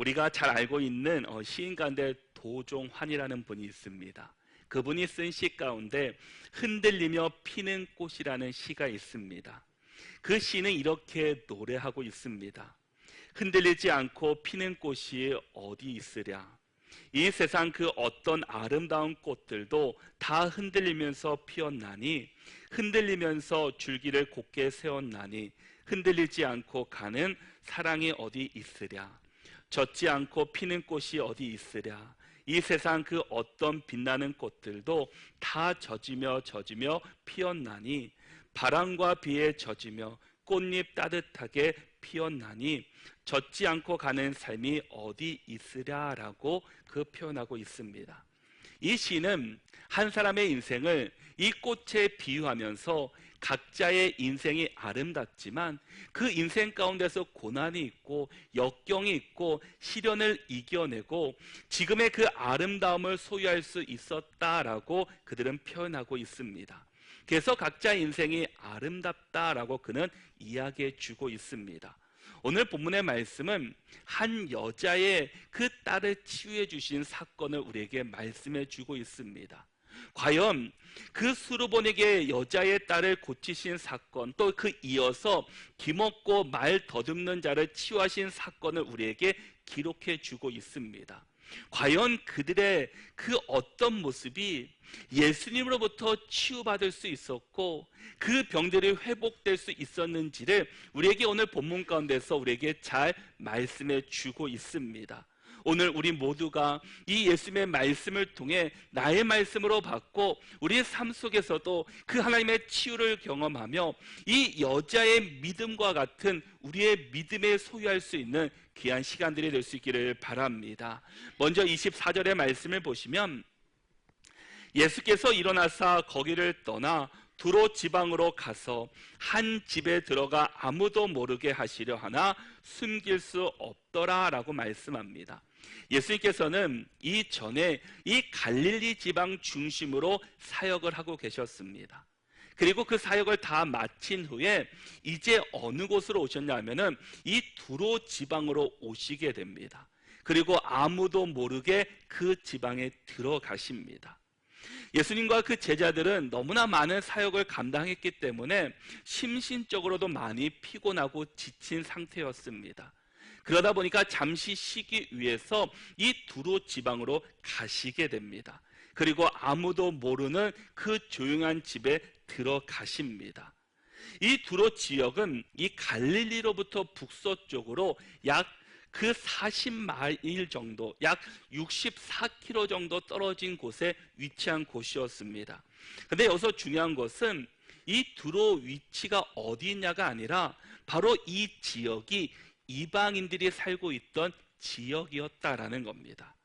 우리가 잘 알고 있는 어, 시인 가운데 도종환이라는 분이 있습니다. 그분이 쓴 시 가운데 흔들리며 피는 꽃이라는 시가 있습니다. 그 시는 이렇게 노래하고 있습니다. 흔들리지 않고 피는 꽃이 어디 있으랴? 이 세상 그 어떤 아름다운 꽃들도 다 흔들리면서 피었나니 흔들리면서 줄기를 곧게 세웠나니 흔들리지 않고 가는 사랑이 어디 있으랴? 젖지 않고 피는 꽃이 어디 있으랴? 이 세상 그 어떤 빛나는 꽃들도 다 젖으며 젖으며 피었나니 바람과 비에 젖으며 꽃잎 따뜻하게 피었나니 젖지 않고 가는 삶이 어디 있으랴라고 그 표현하고 있습니다. 이 시는 한 사람의 인생을 이 꽃에 비유하면서 각자의 인생이 아름답지만 그 인생 가운데서 고난이 있고 역경이 있고 시련을 이겨내고 지금의 그 아름다움을 소유할 수 있었다라고 그들은 표현하고 있습니다. 그래서 각자 인생이 아름답다라고 그는 이야기해 주고 있습니다. 오늘 본문의 말씀은 한 여자의 그 딸을 치유해 주신 사건을 우리에게 말씀해 주고 있습니다. 과연 그 수르본에게 여자의 딸을 고치신 사건 또 그 이어서 기먹고 말 더듬는 자를 치유하신 사건을 우리에게 기록해 주고 있습니다. 과연 그들의 그 어떤 모습이 예수님으로부터 치유받을 수 있었고 그 병들이 회복될 수 있었는지를 우리에게 오늘 본문 가운데서 우리에게 잘 말씀해 주고 있습니다. 오늘 우리 모두가 이 예수님의 말씀을 통해 나의 말씀으로 받고 우리의 삶 속에서도 그 하나님의 치유를 경험하며 이 여자의 믿음과 같은 우리의 믿음에 소유할 수 있는 귀한 시간들이 될 수 있기를 바랍니다. 먼저 24절의 말씀을 보시면 예수께서 일어나사 거기를 떠나 두로 지방으로 가서 한 집에 들어가 아무도 모르게 하시려 하나 숨길 수 없더라라고 말씀합니다. 예수님께서는 이전에 이 갈릴리 지방 중심으로 사역을 하고 계셨습니다. 그리고 그 사역을 다 마친 후에 이제 어느 곳으로 오셨냐면은 이 두로 지방으로 오시게 됩니다. 그리고 아무도 모르게 그 지방에 들어가십니다. 예수님과 그 제자들은 너무나 많은 사역을 감당했기 때문에 심신적으로도 많이 피곤하고 지친 상태였습니다. 그러다 보니까 잠시 쉬기 위해서 이 두로 지방으로 가시게 됩니다. 그리고 아무도 모르는 그 조용한 집에 들어가십니다. 이 두로 지역은 이 갈릴리로부터 북서쪽으로 약 그 40마일 정도, 약 64km 정도 떨어진 곳에 위치한 곳이었습니다. 근데 여기서 중요한 것은 이 두로 위치가 어디 있냐가 아니라 바로 이 지역이 이방인들이 살고 있던 지역이었다라는 겁니다.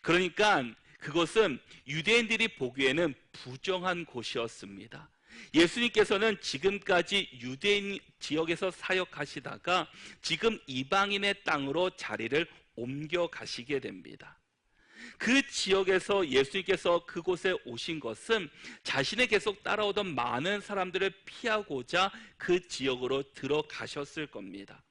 그러니까 그것은 유대인들이 보기에는 부정한 곳이었습니다. 예수님께서는 지금까지 유대인 지역에서 사역하시다가 지금 이방인의 땅으로 자리를 옮겨 가시게 됩니다. 그 지역에서 예수님께서 그곳에 오신 것은 자신의 계속 따라오던 많은 사람들을 피하고자 그 지역으로 들어가셨을 겁니다.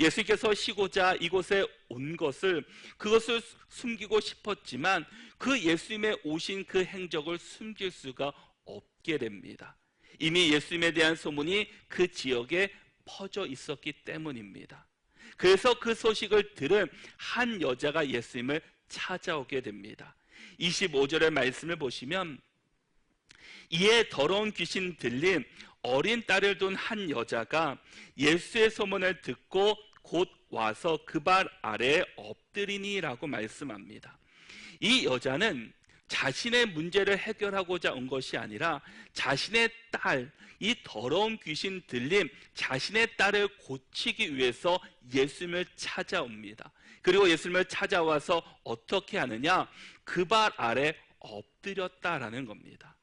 예수님께서 쉬고자 이곳에 온 것을 그것을 숨기고 싶었지만 그 예수님의 오신 그 행적을 숨길 수가 없게 됩니다. 이미 예수님에 대한 소문이 그 지역에 퍼져 있었기 때문입니다. 그래서 그 소식을 들은 한 여자가 예수님을 찾아오게 됩니다. 25절의 말씀을 보시면 이에 더러운 귀신 들린 어린 딸을 둔 한 여자가 예수의 소문을 듣고 곧 와서 그 발 아래에 엎드리니라고 말씀합니다. 이 여자는 자신의 문제를 해결하고자 온 것이 아니라 자신의 딸, 이 더러운 귀신 들림, 자신의 딸을 고치기 위해서 예수님을 찾아옵니다. 그리고 예수님을 찾아와서 어떻게 하느냐? 그 발 아래 엎드렸다라는 겁니다.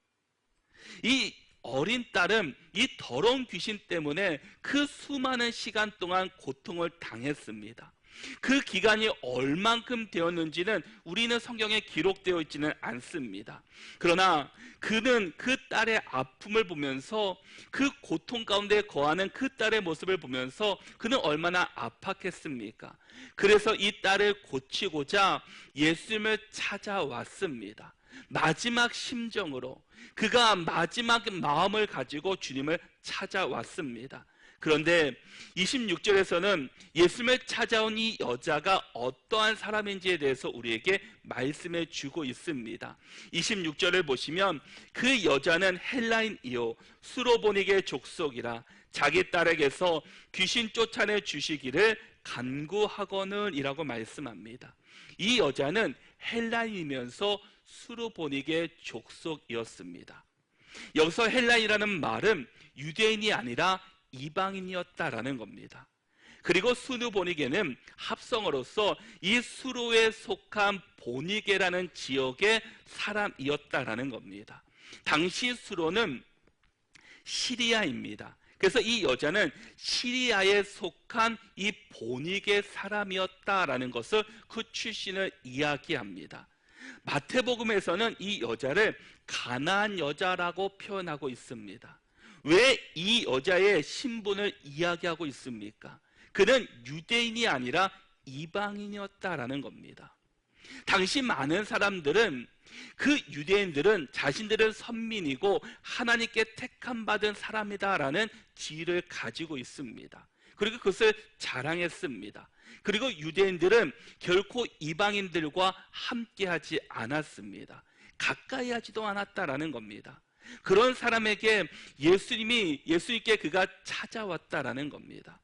이 어린 딸은 이 더러운 귀신 때문에 그 수많은 시간 동안 고통을 당했습니다. 그 기간이 얼만큼 되었는지는 우리는 성경에 기록되어 있지는 않습니다. 그러나 그는 그 딸의 아픔을 보면서 그 고통 가운데 거하는 그 딸의 모습을 보면서 그는 얼마나 아팠겠습니까? 그래서 이 딸을 고치고자 예수님을 찾아왔습니다. 마지막 심정으로 그가 마지막 마음을 가지고 주님을 찾아왔습니다. 그런데 26절에서는 예수님을 찾아온 이 여자가 어떠한 사람인지에 대해서 우리에게 말씀해 주고 있습니다. 26절을 보시면 그 여자는 헬라인이요 수로보닉의 족속이라 자기 딸에게서 귀신 쫓아내 주시기를 간구하거늘이라고 말씀합니다. 이 여자는 헬라인이면서 수로보닉의 족속이었습니다. 여기서 헬라인이라는 말은 유대인이 아니라 이방인이었다라는 겁니다. 그리고 수누보니게는 합성어로서 이 수로에 속한 보니게라는 지역의 사람이었다라는 겁니다. 당시 수로는 시리아입니다. 그래서 이 여자는 시리아에 속한 이 보니게 사람이었다라는 것을 그 출신을 이야기합니다. 마태복음에서는 이 여자를 가나안 여자라고 표현하고 있습니다. 왜 이 여자의 신분을 이야기하고 있습니까? 그는 유대인이 아니라 이방인이었다라는 겁니다. 당시 많은 사람들은 그 유대인들은 자신들은 선민이고 하나님께 택함 받은 사람이다라는 지위를 가지고 있습니다. 그리고 그것을 자랑했습니다. 그리고 유대인들은 결코 이방인들과 함께하지 않았습니다. 가까이 하지도 않았다라는 겁니다. 그런 사람에게 예수님이 예수님께 그가 찾아왔다라는 겁니다.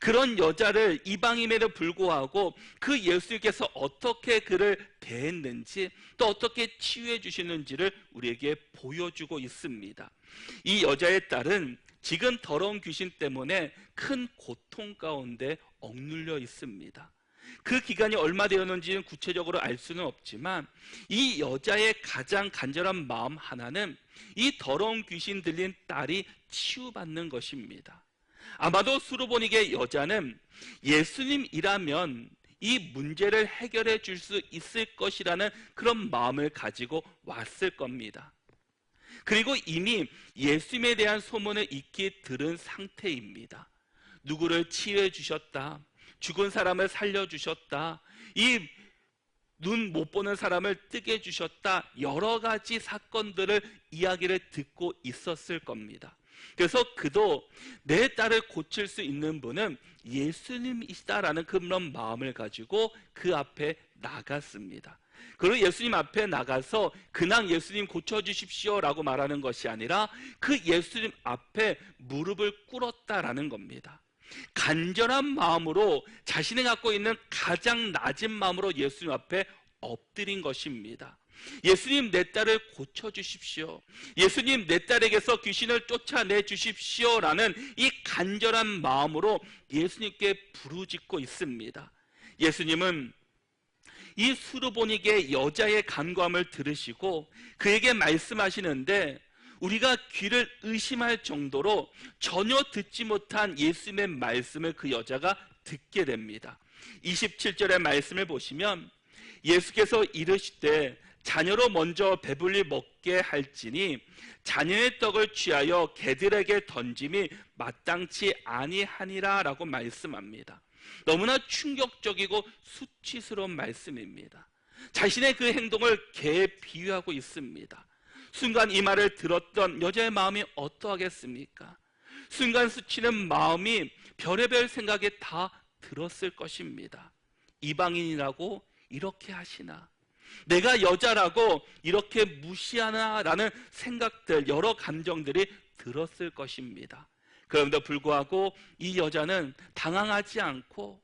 그런 여자를 이방임에도 불구하고 그 예수님께서 어떻게 그를 대했는지 또 어떻게 치유해 주시는지를 우리에게 보여주고 있습니다. 이 여자의 딸은 지금 더러운 귀신 때문에 큰 고통 가운데 억눌려 있습니다. 그 기간이 얼마 되었는지는 구체적으로 알 수는 없지만 이 여자의 가장 간절한 마음 하나는 이 더러운 귀신 들린 딸이 치유받는 것입니다. 아마도 수로보닉의 여자는 예수님이라면 이 문제를 해결해 줄 수 있을 것이라는 그런 마음을 가지고 왔을 겁니다. 그리고 이미 예수님에 대한 소문을 익히 들은 상태입니다. 누구를 치유해 주셨다. 죽은 사람을 살려 주셨다. 이 눈 못 보는 사람을 뜨게 해주셨다. 여러 가지 사건들을 이야기를 듣고 있었을 겁니다. 그래서 그도 내 딸을 고칠 수 있는 분은 예수님이시다라는 그런 마음을 가지고 그 앞에 나갔습니다. 그리고 예수님 앞에 나가서 그냥 예수님 고쳐주십시오라고 말하는 것이 아니라 그 예수님 앞에 무릎을 꿇었다라는 겁니다. 간절한 마음으로 자신이 갖고 있는 가장 낮은 마음으로 예수님 앞에 엎드린 것입니다. 예수님 내 딸을 고쳐 주십시오. 예수님 내 딸에게서 귀신을 쫓아내 주십시오 라는 이 간절한 마음으로 예수님께 부르짖고 있습니다. 예수님은 이 수르보닉의 여자의 간구함을 들으시고 그에게 말씀하시는데 우리가 귀를 의심할 정도로 전혀 듣지 못한 예수님의 말씀을 그 여자가 듣게 됩니다. 27절의 말씀을 보시면 예수께서 이르시되 자녀로 먼저 배불리 먹게 할지니 자녀의 떡을 취하여 개들에게 던짐이 마땅치 아니하니라 라고 말씀합니다. 너무나 충격적이고 수치스러운 말씀입니다. 자신의 그 행동을 개에 비유하고 있습니다. 순간 이 말을 들었던 여자의 마음이 어떠하겠습니까? 순간 스치는 마음이 별의별 생각이 다 들었을 것입니다. 이방인이라고 이렇게 하시나? 내가 여자라고 이렇게 무시하나라는 생각들, 여러 감정들이 들었을 것입니다. 그럼에도 불구하고 이 여자는 당황하지 않고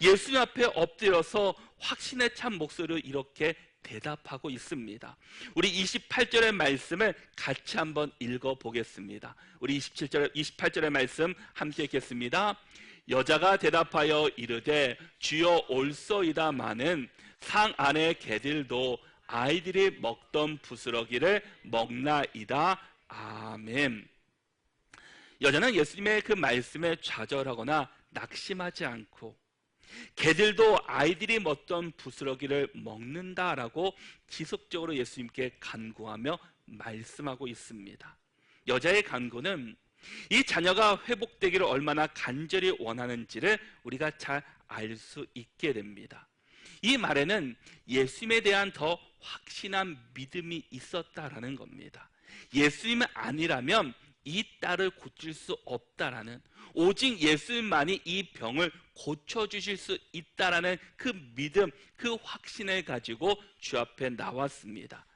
예수님 앞에 엎드려서 확신에 찬 목소리로 이렇게 대답하고 있습니다. 우리 28절의 말씀을 같이 한번 읽어 보겠습니다. 우리 27절 28절의 말씀 함께 읽겠습니다. 여자가 대답하여 이르되 주여 올소이다마는 상 안의 개들도 아이들이 먹던 부스러기를 먹나이다. 아멘. 여자는 예수님의 그 말씀에 좌절하거나 낙심하지 않고 개들도 아이들이 먹던 부스러기를 먹는다라고 지속적으로 예수님께 간구하며 말씀하고 있습니다. 여자의 간구는 이 자녀가 회복되기를 얼마나 간절히 원하는지를 우리가 잘 알 수 있게 됩니다. 이 말에는 예수님에 대한 더 확신한 믿음이 있었다라는 겁니다. 예수님 아니라면 이 딸을 고칠 수 없다라는 오직 예수님만이 이 병을 고쳐 주실 수 있다라는 그 믿음, 그 확신을 가지고 주 앞에 나왔습니다.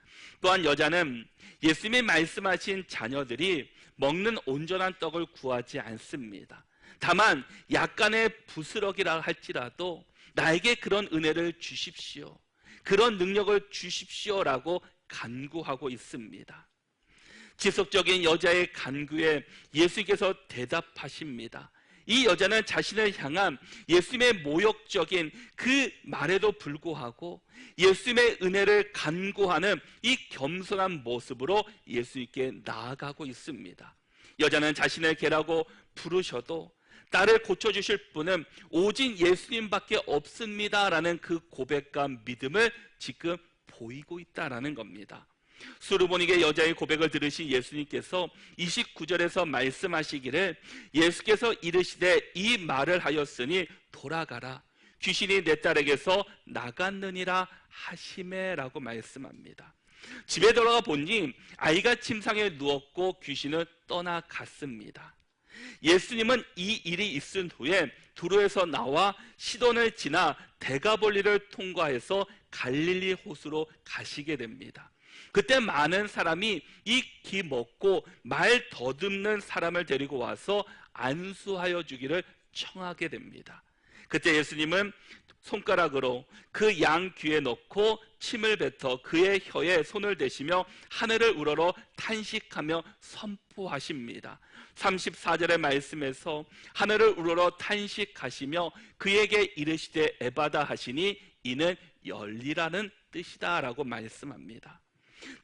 또한 여자는 예수님이 말씀하신 자녀들이 먹는 온전한 떡을 구하지 않습니다. 다만 약간의 부스럭이라 할지라도 나에게 그런 은혜를 주십시오. 그런 능력을 주십시오라고 간구하고 있습니다. 지속적인 여자의 간구에 예수께서 대답하십니다. 이 여자는 자신을 향한 예수님의 모욕적인 그 말에도 불구하고 예수님의 은혜를 간구하는 이 겸손한 모습으로 예수님께 나아가고 있습니다. 여자는 자신을 개라고 부르셔도 딸을 고쳐주실 분은 오직 예수님밖에 없습니다라는 그 고백과 믿음을 지금 보이고 있다라는 겁니다. 수르보니게 여자의 고백을 들으신 예수님께서 29절에서 말씀하시기를 예수께서 이르시되 이 말을 하였으니 돌아가라 귀신이 내 딸에게서 나갔느니라 하심에라고 말씀합니다. 집에 돌아가 보니 아이가 침상에 누웠고 귀신은 떠나갔습니다. 예수님은 이 일이 있은 후에 두로에서 나와 시돈을 지나 대가볼리를 통과해서 갈릴리 호수로 가시게 됩니다. 그때 많은 사람이 이기 먹고 말 더듬는 사람을 데리고 와서 안수하여 주기를 청하게 됩니다. 그때 예수님은 손가락으로 그 양 귀에 넣고 침을 뱉어 그의 혀에 손을 대시며 하늘을 우러러 탄식하며 선포하십니다. 34절의 말씀에서 하늘을 우러러 탄식하시며 그에게 이르시되 에바다 하시니 이는 열리라는 뜻이다라고 말씀합니다.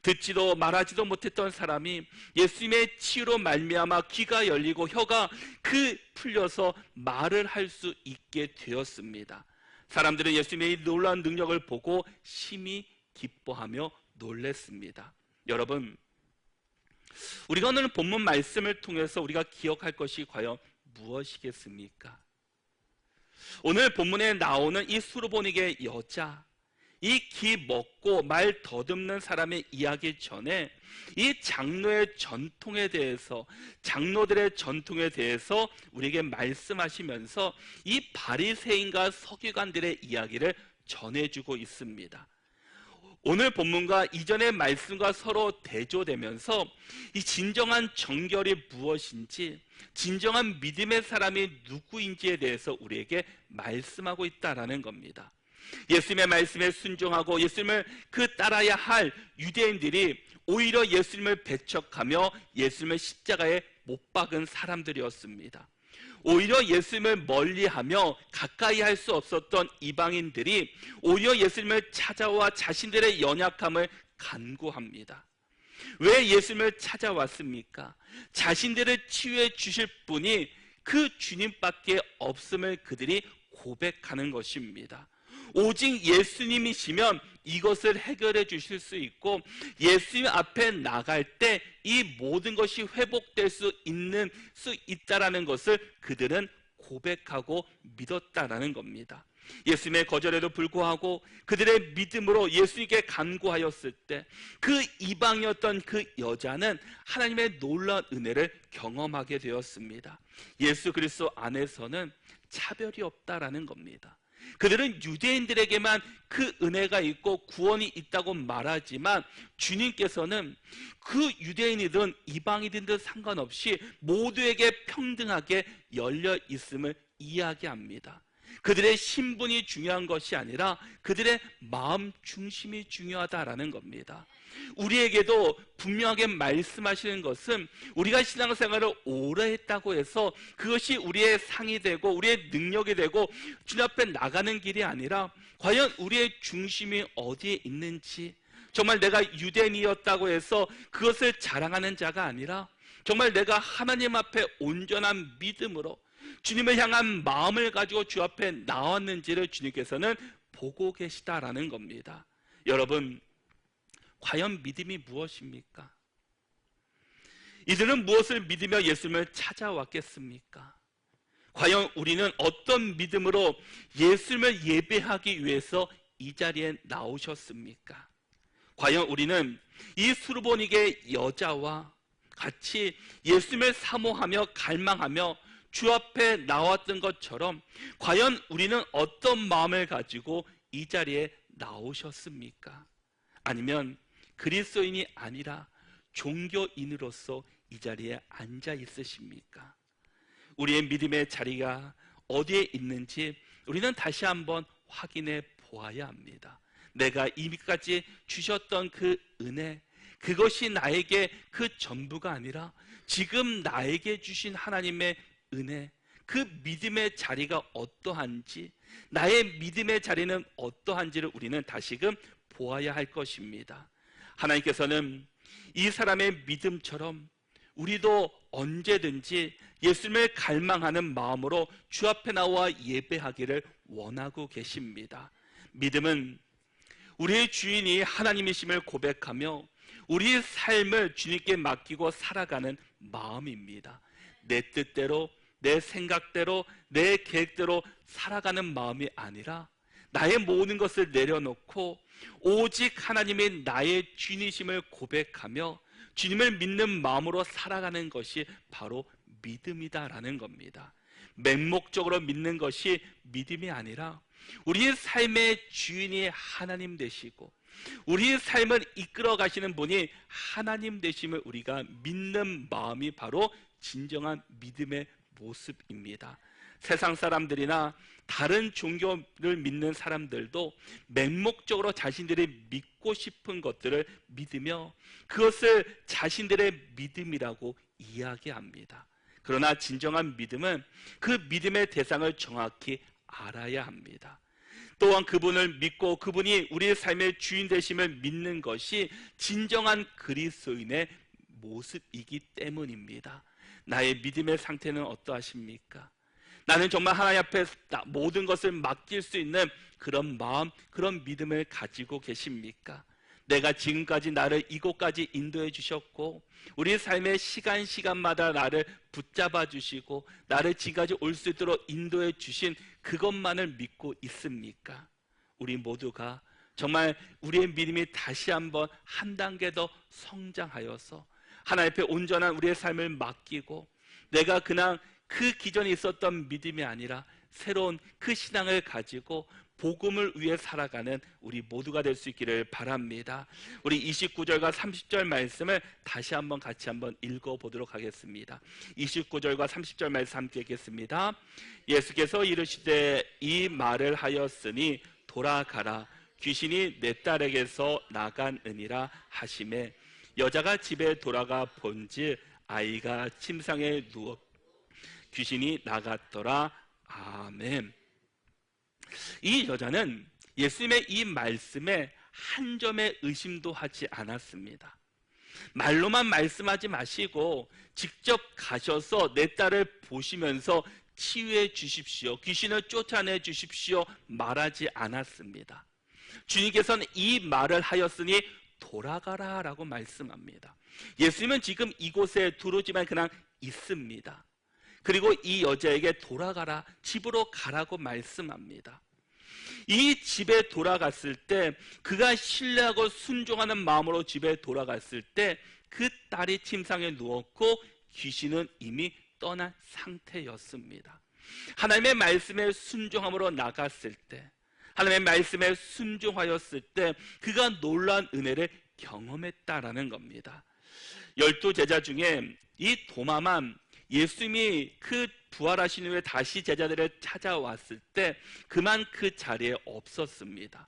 듣지도 말하지도 못했던 사람이 예수님의 치유로 말미암아 귀가 열리고 혀가 그 풀려서 말을 할 수 있게 되었습니다. 사람들은 예수님의 놀라운 능력을 보고 심히 기뻐하며 놀랬습니다. 여러분, 우리가 오늘 본문 말씀을 통해서 우리가 기억할 것이 과연 무엇이겠습니까? 오늘 본문에 나오는 이 수르보닉의 여자, 이기 먹고 말 더듬는 사람의 이야기 전에 이 장로의 전통에 대해서 장로들의 전통에 대해서 우리에게 말씀하시면서 이 바리새인과 서기관들의 이야기를 전해주고 있습니다. 오늘 본문과 이전의 말씀과 서로 대조되면서 이 진정한 정결이 무엇인지, 진정한 믿음의 사람이 누구인지에 대해서 우리에게 말씀하고 있다라는 겁니다. 예수님의 말씀에 순종하고 예수님을 그 따라야 할 유대인들이 오히려 예수님을 배척하며 예수님을 십자가에 못 박은 사람들이었습니다. 오히려 예수님을 멀리하며 가까이 할 수 없었던 이방인들이 오히려 예수님을 찾아와 자신들의 연약함을 간구합니다. 왜 예수님을 찾아왔습니까? 자신들을 치유해 주실 분이 그 주님밖에 없음을 그들이 고백하는 것입니다. 오직 예수님이시면 이것을 해결해 주실 수 있고 예수님 앞에 나갈 때 이 모든 것이 회복될 수 있는 수 있다라는 것을 그들은 고백하고 믿었다라는 겁니다. 예수님의 거절에도 불구하고 그들의 믿음으로 예수님께 간구하였을 때 그 이방이었던 그 여자는 하나님의 놀라운 은혜를 경험하게 되었습니다. 예수 그리스도 안에서는 차별이 없다라는 겁니다. 그들은 유대인들에게만 그 은혜가 있고 구원이 있다고 말하지만 주님께서는 그 유대인이든 이방인이든 상관없이 모두에게 평등하게 열려 있음을 이야기합니다. 그들의 신분이 중요한 것이 아니라 그들의 마음 중심이 중요하다라는 겁니다. 우리에게도 분명하게 말씀하시는 것은 우리가 신앙생활을 오래 했다고 해서 그것이 우리의 상이 되고 우리의 능력이 되고 주님 앞에 나가는 길이 아니라 과연 우리의 중심이 어디에 있는지 정말 내가 유대인이었다고 해서 그것을 자랑하는 자가 아니라 정말 내가 하나님 앞에 온전한 믿음으로 주님을 향한 마음을 가지고 주 앞에 나왔는지를 주님께서는 보고 계시다라는 겁니다. 여러분, 과연 믿음이 무엇입니까? 이들은 무엇을 믿으며 예수님을 찾아왔겠습니까? 과연 우리는 어떤 믿음으로 예수님을 예배하기 위해서 이 자리에 나오셨습니까? 과연 우리는 이 수르보닉의 여자와 같이 예수님을 사모하며 갈망하며 주 앞에 나왔던 것처럼 과연 우리는 어떤 마음을 가지고 이 자리에 나오셨습니까? 아니면 그리스도인이 아니라 종교인으로서 이 자리에 앉아 있으십니까? 우리의 믿음의 자리가 어디에 있는지 우리는 다시 한번 확인해 보아야 합니다. 내가 이미까지 주셨던 그 은혜, 그것이 나에게 그 전부가 아니라 지금 나에게 주신 하나님의 은혜, 그 믿음의 자리가 어떠한지, 나의 믿음의 자리는 어떠한지를 우리는 다시금 보아야 할 것입니다. 하나님께서는 이 사람의 믿음처럼 우리도 언제든지 예수님을 갈망하는 마음으로 주 앞에 나와 예배하기를 원하고 계십니다. 믿음은 우리의 주인이 하나님이심을 고백하며 우리의 삶을 주님께 맡기고 살아가는 마음입니다. 내 뜻대로, 내 생각대로, 내 계획대로 살아가는 마음이 아니라 나의 모든 것을 내려놓고 오직 하나님의 나의 주인이심을 고백하며 주님을 믿는 마음으로 살아가는 것이 바로 믿음이다라는 겁니다. 맹목적으로 믿는 것이 믿음이 아니라 우리의 삶의 주인이 하나님 되시고 우리의 삶을 이끌어 가시는 분이 하나님 되심을 우리가 믿는 마음이 바로 진정한 믿음의 모습입니다. 세상 사람들이나 다른 종교를 믿는 사람들도 맹목적으로 자신들이 믿고 싶은 것들을 믿으며 그것을 자신들의 믿음이라고 이야기합니다. 그러나 진정한 믿음은 그 믿음의 대상을 정확히 알아야 합니다. 또한 그분을 믿고 그분이 우리의 삶의 주인 되심을 믿는 것이 진정한 그리스도인의 모습이기 때문입니다. 나의 믿음의 상태는 어떠하십니까? 나는 정말 하나님 앞에 모든 것을 맡길 수 있는 그런 마음, 그런 믿음을 가지고 계십니까? 내가 지금까지 나를 이곳까지 인도해 주셨고 우리 삶의 시간 시간마다 나를 붙잡아 주시고 나를 지금까지 올 수 있도록 인도해 주신 그것만을 믿고 있습니까? 우리 모두가 정말 우리의 믿음이 다시 한번 한 단계 더 성장하여서 하나님 앞에 온전한 우리의 삶을 맡기고 내가 그냥 그 기존에 있었던 믿음이 아니라 새로운 그 신앙을 가지고 복음을 위해 살아가는 우리 모두가 될 수 있기를 바랍니다. 우리 29절과 30절 말씀을 다시 한번 같이 한번 읽어 보도록 하겠습니다. 29절과 30절 말씀 함께 읽겠습니다. 예수께서 이르시되 이 말을 하였으니 돌아가라 귀신이 내 딸에게서 나간으니라 하심에 여자가 집에 돌아가 본즉 아이가 침상에 누워 귀신이 나갔더라. 아멘. 이 여자는 예수님의 이 말씀에 한 점의 의심도 하지 않았습니다. 말로만 말씀하지 마시고 직접 가셔서 내 딸을 보시면서 치유해 주십시오. 귀신을 쫓아내 주십시오. 말하지 않았습니다. 주님께서는 이 말을 하였으니 돌아가라 라고 말씀합니다. 예수님은 지금 이곳에 두루지만 그냥 있습니다. 그리고 이 여자에게 돌아가라, 집으로 가라고 말씀합니다. 이 집에 돌아갔을 때 그가 신뢰하고 순종하는 마음으로 집에 돌아갔을 때 그 딸이 침상에 누웠고 귀신은 이미 떠난 상태였습니다. 하나님의 말씀에 순종함으로 나갔을 때 하나님의 말씀에 순종하였을 때 그가 놀란 은혜를 경험했다라는 겁니다. 열두 제자 중에 이 도마만 예수님이 그 부활하신 후에 다시 제자들을 찾아왔을 때 그만 그 자리에 없었습니다.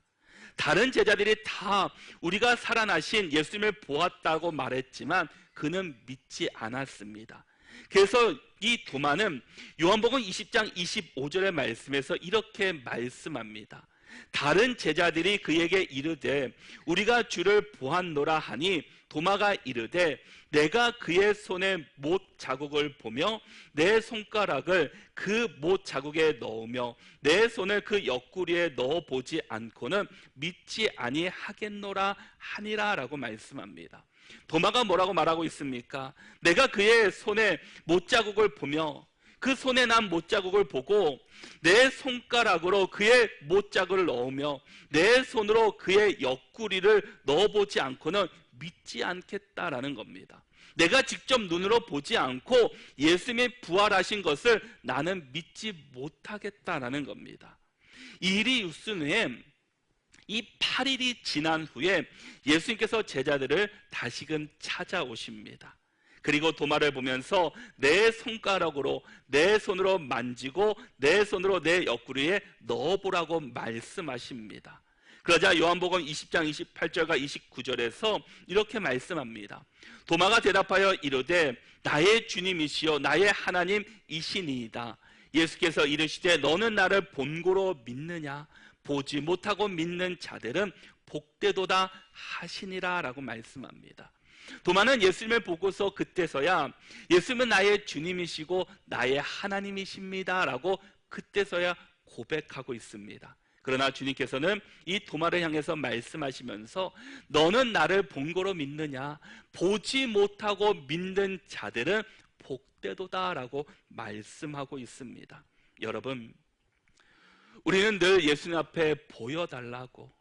다른 제자들이 다 우리가 살아나신 예수님을 보았다고 말했지만 그는 믿지 않았습니다. 그래서 이 도마는 요한복음 20장 25절의 말씀에서 이렇게 말씀합니다. 다른 제자들이 그에게 이르되 우리가 주를 보았노라 하니 도마가 이르되 내가 그의 손에 못 자국을 보며 내 손가락을 그 못 자국에 넣으며 내 손을 그 옆구리에 넣어 보지 않고는 믿지 아니하겠노라 하니라라고 말씀합니다. 도마가 뭐라고 말하고 있습니까? 내가 그의 손에 못 자국을 보며 그 손에 난 못자국을 보고 내 손가락으로 그의 못자국을 넣으며 내 손으로 그의 옆구리를 넣어보지 않고는 믿지 않겠다라는 겁니다. 내가 직접 눈으로 보지 않고 예수님이 부활하신 것을 나는 믿지 못하겠다라는 겁니다. 이 일이 있은 후에 이 8일이 지난 후에 예수님께서 제자들을 다시금 찾아오십니다. 그리고 도마를 보면서 내 손가락으로 내 손으로 만지고 내 손으로 내 옆구리에 넣어보라고 말씀하십니다. 그러자 요한복음 20장 28절과 29절에서 이렇게 말씀합니다. 도마가 대답하여 이르되 나의 주님이시여 나의 하나님이시니이다. 예수께서 이르시되 너는 나를 본고로 믿느냐 보지 못하고 믿는 자들은 복되도다 하시니라라고 말씀합니다. 도마는 예수님을 보고서 그때서야 예수님은 나의 주님이시고 나의 하나님이십니다 라고 그때서야 고백하고 있습니다. 그러나 주님께서는 이 도마를 향해서 말씀하시면서 너는 나를 본거로 믿느냐 보지 못하고 믿는 자들은 복되도다 라고 말씀하고 있습니다. 여러분 우리는 늘 예수님 앞에 보여달라고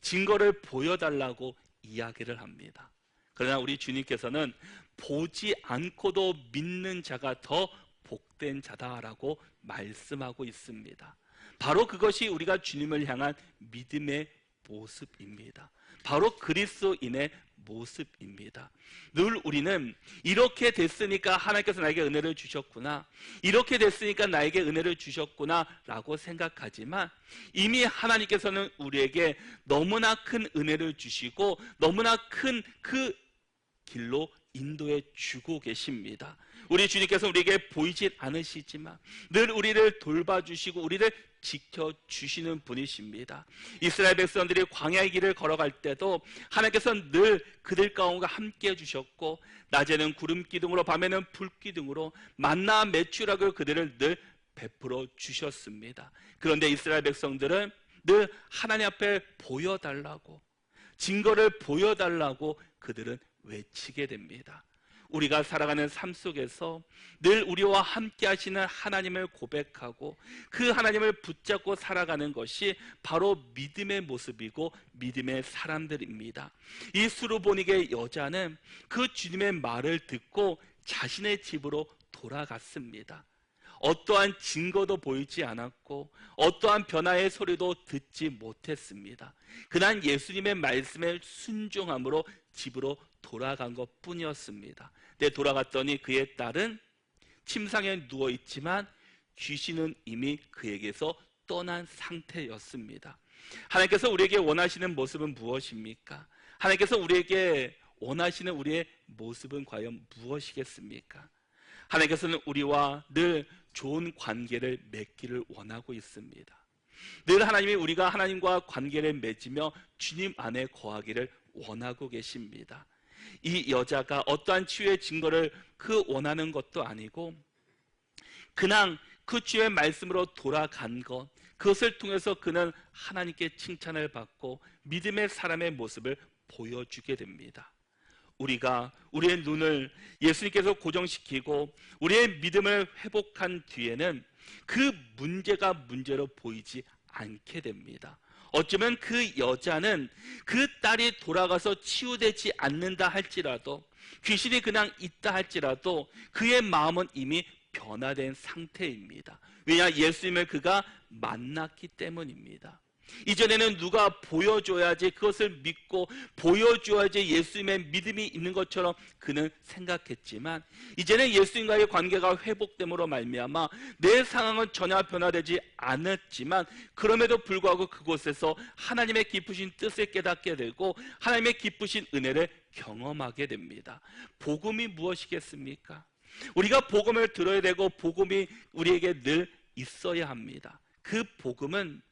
증거를 보여달라고 이야기를 합니다. 그러나 우리 주님께서는 보지 않고도 믿는 자가 더 복된 자다라고 말씀하고 있습니다. 바로 그것이 우리가 주님을 향한 믿음의 모습입니다. 바로 그리스도인의 모습입니다. 늘 우리는 이렇게 됐으니까 하나님께서 나에게 은혜를 주셨구나. 이렇게 됐으니까 나에게 은혜를 주셨구나. 라고 생각하지만 이미 하나님께서는 우리에게 너무나 큰 은혜를 주시고 너무나 큰 그 길로 인도해 주고 계십니다. 우리 주님께서 우리에게 보이질 않으시지만 늘 우리를 돌봐주시고 우리를 지켜주시는 분이십니다. 이스라엘 백성들이 광야의 길을 걸어갈 때도 하나님께서 늘 그들 가운데 함께 해주셨고 낮에는 구름 기둥으로 밤에는 불 기둥으로 만나 매출하고 그들을 늘 베풀어 주셨습니다. 그런데 이스라엘 백성들은 늘 하나님 앞에 보여달라고 증거를 보여달라고 그들은 외치게 됩니다. 우리가 살아가는 삶 속에서 늘 우리와 함께 하시는 하나님을 고백하고 그 하나님을 붙잡고 살아가는 것이 바로 믿음의 모습이고 믿음의 사람들입니다. 이 수르보닉의 여자는 그 주님의 말을 듣고 자신의 집으로 돌아갔습니다. 어떠한 증거도 보이지 않았고 어떠한 변화의 소리도 듣지 못했습니다. 그난 예수님의 말씀에 순종함으로 집으로 돌아간 것 뿐이었습니다. 내 돌아갔더니 그의 딸은 침상에 누워 있지만 귀신은 이미 그에게서 떠난 상태였습니다. 하나님께서 우리에게 원하시는 모습은 무엇입니까? 하나님께서 우리에게 원하시는 우리의 모습은 과연 무엇이겠습니까? 하나님께서는 우리와 늘 좋은 관계를 맺기를 원하고 있습니다. 늘 하나님이 우리가 하나님과 관계를 맺으며 주님 안에 거하기를 원하고 계십니다. 이 여자가 어떠한 치유의 증거를 그 원하는 것도 아니고 그냥 그 주의 말씀으로 돌아간 것 그것을 통해서 그는 하나님께 칭찬을 받고 믿음의 사람의 모습을 보여주게 됩니다. 우리가 우리의 눈을 예수님께서 고정시키고 우리의 믿음을 회복한 뒤에는 그 문제가 문제로 보이지 않게 됩니다. 어쩌면 그 여자는 그 딸이 돌아가서 치유되지 않는다 할지라도 귀신이 그냥 있다 할지라도 그의 마음은 이미 변화된 상태입니다. 왜냐 예수님을 그가 만났기 때문입니다. 이전에는 누가 보여줘야지 그것을 믿고 보여줘야지 예수님의 믿음이 있는 것처럼 그는 생각했지만 이제는 예수님과의 관계가 회복됨으로 말미암아 내 상황은 전혀 변화되지 않았지만 그럼에도 불구하고 그곳에서 하나님의 깊으신 뜻을 깨닫게 되고 하나님의 깊으신 은혜를 경험하게 됩니다. 복음이 무엇이겠습니까? 우리가 복음을 들어야 되고 복음이 우리에게 늘 있어야 합니다. 그 복음은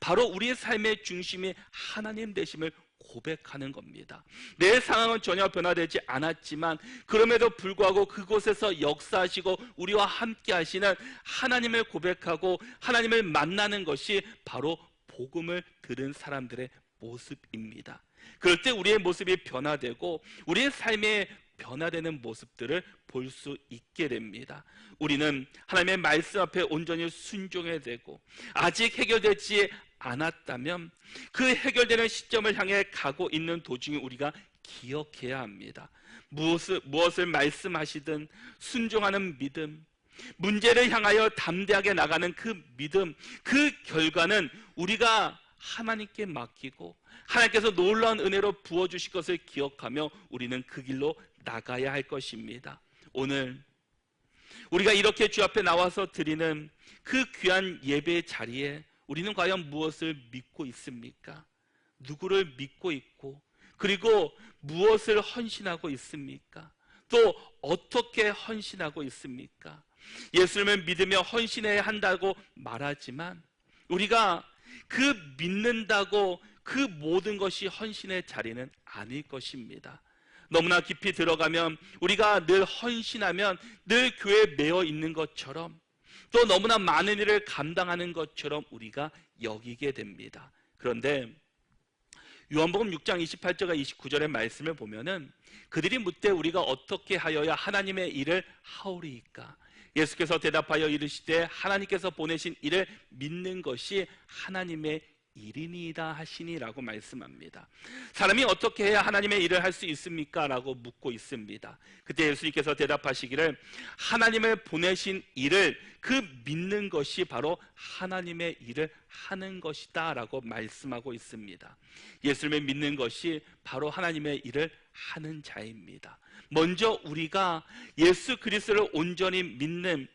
바로 우리의 삶의 중심이 하나님 되심을 고백하는 겁니다. 내 상황은 전혀 변화되지 않았지만 그럼에도 불구하고 그곳에서 역사하시고 우리와 함께 하시는 하나님을 고백하고 하나님을 만나는 것이 바로 복음을 들은 사람들의 모습입니다. 그럴 때 우리의 모습이 변화되고 우리의 삶의 변화되는 모습들을 볼 수 있게 됩니다. 우리는 하나님의 말씀 앞에 온전히 순종해야 되고 아직 해결되지 않았다면 그 해결되는 시점을 향해 가고 있는 도중에 우리가 기억해야 합니다. 무엇을, 무엇을 말씀하시든 순종하는 믿음, 문제를 향하여 담대하게 나가는 그 믿음, 그 결과는 우리가 하나님께 맡기고 하나님께서 놀라운 은혜로 부어주실 것을 기억하며 우리는 그 길로 나가야 할 것입니다. 오늘 우리가 이렇게 주 앞에 나와서 드리는 그 귀한 예배 자리에 우리는 과연 무엇을 믿고 있습니까? 누구를 믿고 있고 그리고 무엇을 헌신하고 있습니까? 또 어떻게 헌신하고 있습니까? 예수님을 믿으며 헌신해야 한다고 말하지만 우리가 그 믿는다고 그 모든 것이 헌신의 자리는 아닐 것입니다. 너무나 깊이 들어가면 우리가 늘 헌신하면 늘 교회에 매어 있는 것처럼 또 너무나 많은 일을 감당하는 것처럼 우리가 여기게 됩니다. 그런데 요한복음 6장 28절과 29절의 말씀을 보면은 그들이 묻되 우리가 어떻게 하여야 하나님의 일을 하오리이까? 예수께서 대답하여 이르시되 하나님께서 보내신 일을 믿는 것이 하나님의 일이니이다 하시니라고 말씀합니다. 사람이 어떻게 해야 하나님의 일을 할 수 있습니까? 라고 묻고 있습니다. 그때 예수님께서 대답하시기를 하나님을 보내신 일을 그 믿는 것이 바로 하나님의 일을 하는 것이다 라고 말씀하고 있습니다. 예수님을 믿는 것이 바로 하나님의 일을 하는 자입니다. 먼저 우리가 예수 그리스도를 온전히 믿는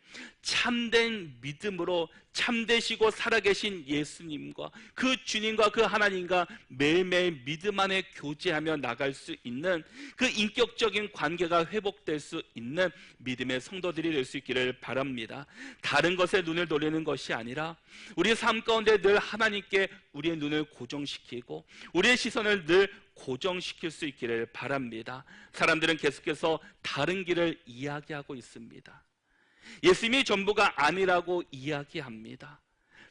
참된 믿음으로 참되시고 살아계신 예수님과 그 주님과 그 하나님과 매일매일 믿음 안에 교제하며 나갈 수 있는 그 인격적인 관계가 회복될 수 있는 믿음의 성도들이 될 수 있기를 바랍니다. 다른 것에 눈을 돌리는 것이 아니라 우리 삶 가운데 늘 하나님께 우리의 눈을 고정시키고 우리의 시선을 늘 고정시킬 수 있기를 바랍니다. 사람들은 계속해서 다른 길을 이야기하고 있습니다. 예수님이 전부가 아니라고 이야기합니다.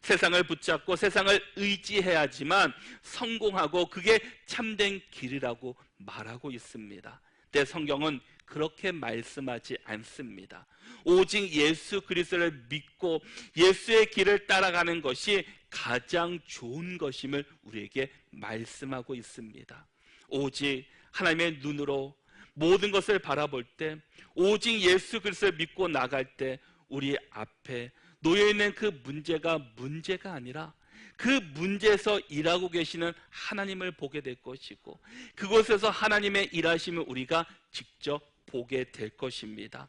세상을 붙잡고 세상을 의지해야지만 성공하고 그게 참된 길이라고 말하고 있습니다. 내 성경은 그렇게 말씀하지 않습니다. 오직 예수 그리스도를 믿고 예수의 길을 따라가는 것이 가장 좋은 것임을 우리에게 말씀하고 있습니다. 오직 하나님의 눈으로 모든 것을 바라볼 때 오직 예수 그리스도를 믿고 나갈 때 우리 앞에 놓여 있는 그 문제가 문제가 아니라 그 문제에서 일하고 계시는 하나님을 보게 될 것이고 그곳에서 하나님의 일하심을 우리가 직접 보게 될 것입니다.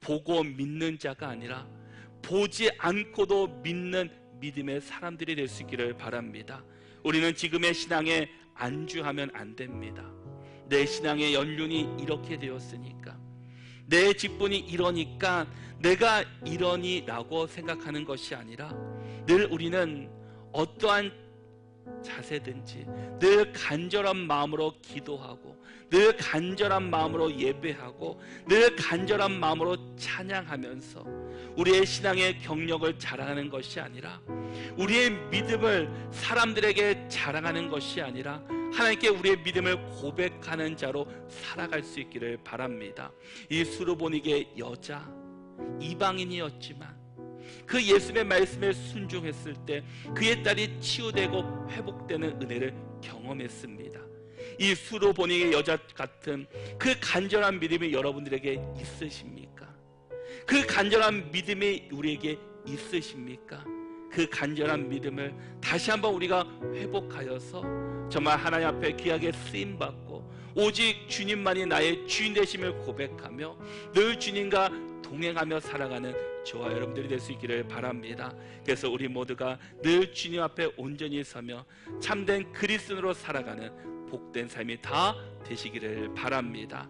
보고 믿는 자가 아니라 보지 않고도 믿는 믿음의 사람들이 될 수 있기를 바랍니다. 우리는 지금의 신앙에 안주하면 안 됩니다. 내 신앙의 연륜이 이렇게 되었으니까 내 직분이 이러니까 내가 이러니라고 생각하는 것이 아니라 늘 우리는 어떠한 자세든지 늘 간절한 마음으로 기도하고 늘 간절한 마음으로 예배하고 늘 간절한 마음으로 찬양하면서 우리의 신앙의 경력을 자랑하는 것이 아니라 우리의 믿음을 사람들에게 자랑하는 것이 아니라 하나님께 우리의 믿음을 고백하는 자로 살아갈 수 있기를 바랍니다. 이 수르보닉의 여자 이방인이었지만 그 예수의 말씀에 순종했을 때 그의 딸이 치유되고 회복되는 은혜를 경험했습니다. 이 수로보닉의 여자 같은 그 간절한 믿음이 여러분들에게 있으십니까? 그 간절한 믿음이 우리에게 있으십니까? 그 간절한 믿음을 다시 한번 우리가 회복하여서 정말 하나님 앞에 귀하게 쓰임 받고 오직 주님만이 나의 주인 되심을 고백하며 늘 주님과 동행하며 살아가는 저와 여러분들이 될 수 있기를 바랍니다. 그래서 우리 모두가 늘 주님 앞에 온전히 서며 참된 그리스도로 살아가는 복된 삶이 다 되시기를 바랍니다.